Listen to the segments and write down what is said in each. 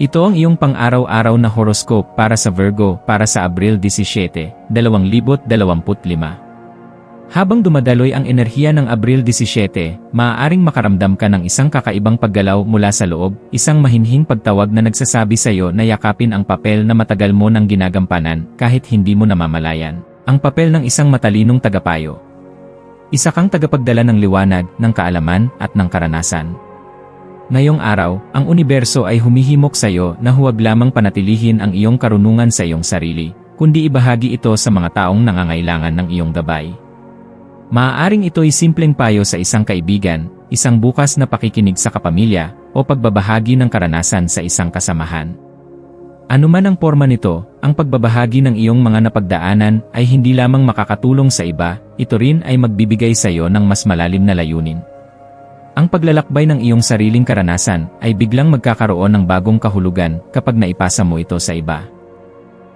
Ito ang iyong pang-araw-araw na horoscope para sa Virgo para sa Abril 17, 2025. Habang dumadaloy ang enerhiya ng Abril 17, maaaring makaramdam ka ng isang kakaibang paggalaw mula sa loob, isang mahinhing pagtawag na nagsasabi sa iyo na yakapin ang papel na matagal mo nang ginagampanan kahit hindi mo namamalayan. Ang papel ng isang matalinong tagapayo. Isa kang tagapagdala ng liwanag, ng kaalaman, at ng karanasan. Ngayong araw, ang universo ay humihimok sa iyo na huwag lamang panatilihin ang iyong karunungan sa iyong sarili, kundi ibahagi ito sa mga taong nangangailangan ng iyong gabay. Maaaring ito'y simpleng payo sa isang kaibigan, isang bukas na pakikinig sa kapamilya, o pagbabahagi ng karanasan sa isang kasamahan. Ano man ang forma nito, ang pagbabahagi ng iyong mga napagdaanan ay hindi lamang makakatulong sa iba, ito rin ay magbibigay sa iyo ng mas malalim na layunin. Ang paglalakbay ng iyong sariling karanasan ay biglang magkakaroon ng bagong kahulugan kapag naipasa mo ito sa iba.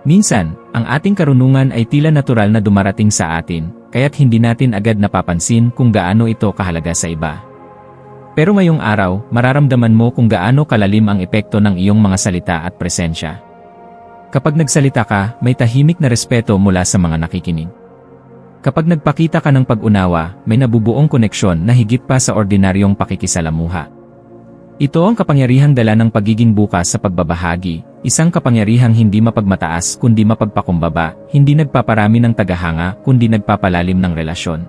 Minsan, ang ating karunungan ay tila natural na dumarating sa atin, kaya't hindi natin agad napapansin kung gaano ito kahalaga sa iba. Pero ngayong araw, mararamdaman mo kung gaano kalalim ang epekto ng iyong mga salita at presensya. Kapag nagsalita ka, may tahimik na respeto mula sa mga nakikinig. Kapag nagpakita ka ng pag-unawa, may nabubuong koneksyon na higit pa sa ordinaryong pakikisalamuha. Ito ang kapangyarihang dala ng pagiging bukas sa pagbabahagi, isang kapangyarihang hindi mapagmataas kundi mapagpakumbaba, hindi nagpaparami ng tagahanga kundi nagpapalalim ng relasyon.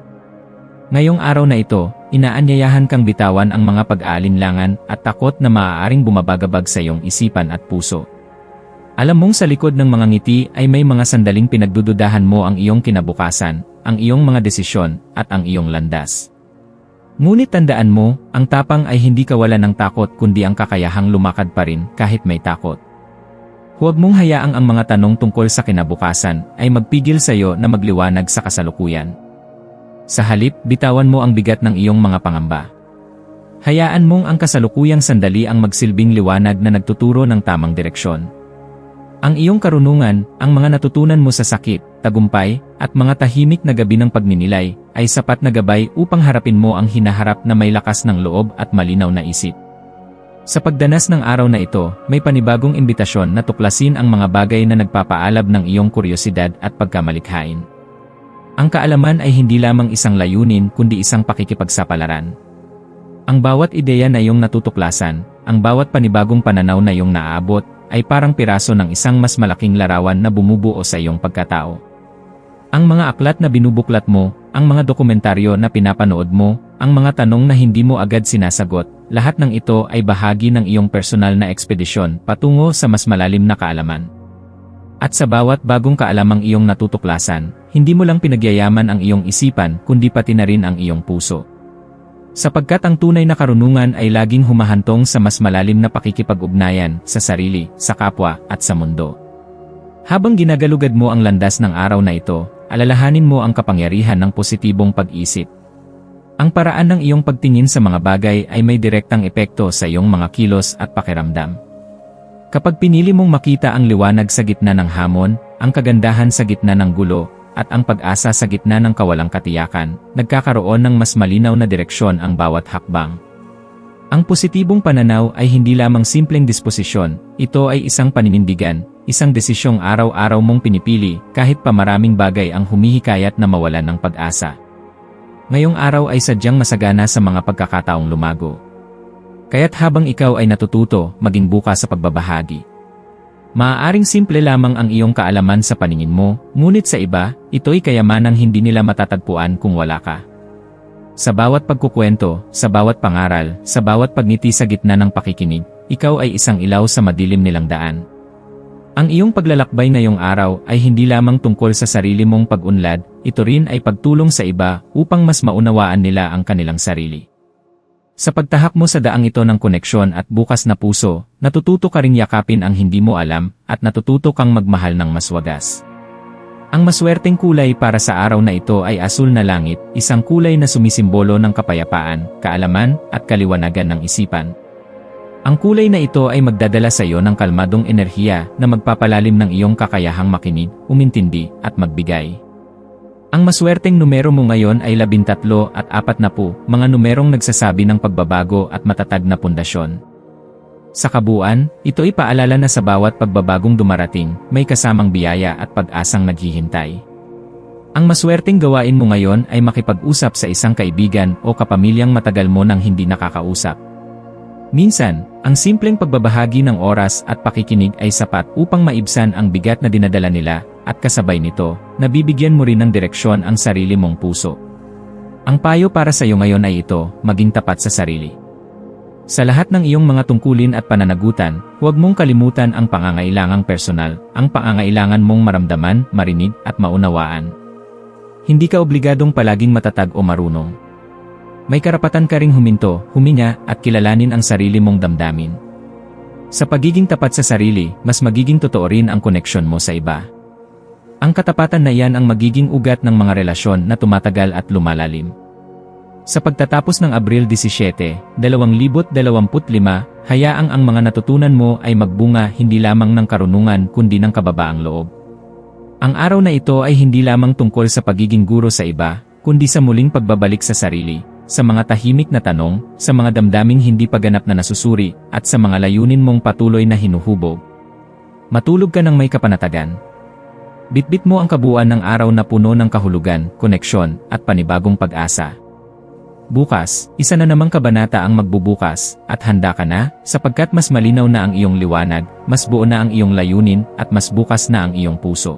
Ngayong araw na ito, inaanyayahan kang bitawan ang mga pag-aalinlangan at takot na maaaring bumabagabag sa iyong isipan at puso. Alam mong sa likod ng mga ngiti ay may mga sandaling pinagdududahan mo ang iyong kinabukasan, ang iyong mga desisyon, at ang iyong landas. Ngunit tandaan mo, ang tapang ay hindi kawalan ng takot kundi ang kakayahang lumakad pa rin kahit may takot. Huwag mong hayaang ang mga tanong tungkol sa kinabukasan ay magpigil sa iyo na magliwanag sa kasalukuyan. Sa halip, bitawan mo ang bigat ng iyong mga pangamba. Hayaan mong ang kasalukuyang sandali ang magsilbing liwanag na nagtuturo ng tamang direksyon. Ang iyong karunungan, ang mga natutunan mo sa sakit, tagumpay, at mga tahimik na gabi ng pagninilay, ay sapat na gabay upang harapin mo ang hinaharap na may lakas ng loob at malinaw na isip. Sa pagdanas ng araw na ito, may panibagong imbitasyon na tuklasin ang mga bagay na nagpapaalab ng iyong kuryosidad at pagkamalikhain. Ang kaalaman ay hindi lamang isang layunin kundi isang pakikipagsapalaran. Ang bawat ideya na iyong natutuklasan, ang bawat panibagong pananaw na iyong naaabot, ay parang piraso ng isang mas malaking larawan na bumubuo sa iyong pagkatao. Ang mga aklat na binubuklat mo, ang mga dokumentaryo na pinapanood mo, ang mga tanong na hindi mo agad sinasagot, lahat ng ito ay bahagi ng iyong personal na ekspedisyon patungo sa mas malalim na kaalaman. At sa bawat bagong kaalamang iyong natutuklasan, hindi mo lang pinagyayaman ang iyong isipan kundi pati na rin ang iyong puso. Sapagkat ang tunay na karunungan ay laging humahantong sa mas malalim na pakikipag-ugnayan sa sarili, sa kapwa, at sa mundo. Habang ginagalugad mo ang landas ng araw na ito, alalahanin mo ang kapangyarihan ng positibong pag-isip. Ang paraan ng iyong pagtingin sa mga bagay ay may direktang epekto sa iyong mga kilos at pakiramdam. Kapag pinili mong makita ang liwanag sa gitna ng hamon, ang kagandahan sa gitna ng gulo, at ang pag-asa sa gitna ng kawalang katiyakan, nagkakaroon ng mas malinaw na direksyon ang bawat hakbang. Ang positibong pananaw ay hindi lamang simpleng disposisyon, ito ay isang paninindigan, isang desisyong araw-araw mong pinipili kahit pa maraming bagay ang humihikayat na mawalan ng pag-asa. Ngayong araw ay sadyang masagana sa mga pagkakataong lumago. Kaya't habang ikaw ay natututo, maging bukas sa pagbabahagi. Maaaring simple lamang ang iyong kaalaman sa paningin mo, ngunit sa iba, ito'y kayamanang hindi nila matatagpuan kung wala ka. Sa bawat pagkukwento, sa bawat pangaral, sa bawat pagngiti sa gitna ng pakikinig, ikaw ay isang ilaw sa madilim nilang daan. Ang iyong paglalakbay ngayong araw ay hindi lamang tungkol sa sarili mong pag-unlad, ito rin ay pagtulong sa iba upang mas maunawaan nila ang kanilang sarili. Sa pagtahak mo sa daang ito ng koneksyon at bukas na puso, natututo ka ring yakapin ang hindi mo alam at natututo kang magmahal ng mas wagas. Ang maswerteng kulay para sa araw na ito ay asul na langit, isang kulay na sumisimbolo ng kapayapaan, kaalaman, at kaliwanagan ng isipan. Ang kulay na ito ay magdadala sa iyo ng kalmadong enerhiya na magpapalalim ng iyong kakayahang makinig, umintindi, at magbigay. Ang maswerteng numero mo ngayon ay 13 at 40, mga numerong nagsasabi ng pagbabago at matatag na pundasyon. Sa kabuuan, ito ay paalala na sa bawat pagbabagong dumarating, may kasamang biyaya at pag-asang naghihintay. Ang maswerteng gawain mo ngayon ay makipag-usap sa isang kaibigan o kapamilyang matagal mo nang hindi nakakausap. Minsan, ang simpleng pagbabahagi ng oras at pakikinig ay sapat upang maibsan ang bigat na dinadala nila at kasabay nito, nabibigyan mo rin ng direksyon ang sarili mong puso. Ang payo para sa iyo ngayon ay ito, maging tapat sa sarili. Sa lahat ng iyong mga tungkulin at pananagutan, huwag mong kalimutan ang pangangailangang personal, ang pangangailangan mong maramdaman, marinig, at maunawaan. Hindi ka obligadong palaging matatag o marunong. May karapatan ka ring huminto, huminga, at kilalanin ang sarili mong damdamin. Sa pagiging tapat sa sarili, mas magiging totoo rin ang koneksyon mo sa iba. Ang katapatan na iyan ang magiging ugat ng mga relasyon na tumatagal at lumalalim. Sa pagtatapos ng Abril 17, 2025, hayaang ang mga natutunan mo ay magbunga hindi lamang ng karunungan kundi ng kababaang loob. Ang araw na ito ay hindi lamang tungkol sa pagiging guro sa iba, kundi sa muling pagbabalik sa sarili, sa mga tahimik na tanong, sa mga damdaming hindi paganap na nasusuri, at sa mga layunin mong patuloy na hinuhubog. Matulog ka ng may kapanatagan, Bitbit mo ang kabuuan ng araw na puno ng kahulugan, koneksyon, at panibagong pag-asa. Bukas, isa na namang kabanata ang magbubukas, at handa ka na, sapagkat mas malinaw na ang iyong liwanag, mas buo na ang iyong layunin, at mas bukas na ang iyong puso.